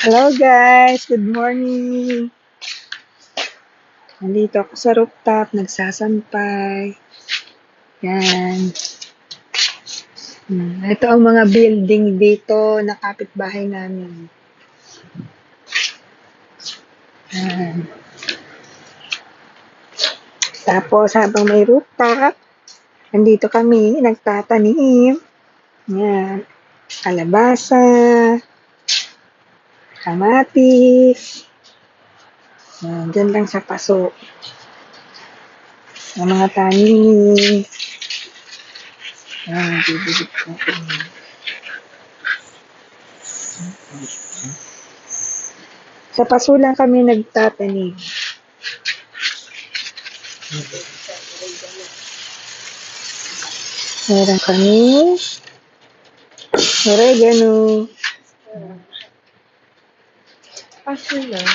Hello guys, good morning. Nandito ako sa rooftop, nagsasampay. Yan. Hmm, Ito ang mga building dito na kapitbahay namin. Yan. Tapos habang may rooftop, nandito kami nagtatanim. Yan. Kalabasa, kamatis, yan, dyan lang sa paso. Ang mga tanim. Yan, bibigit ko. Sa paso lang kami nagtatanim. Meron kami oregano. Paso lang.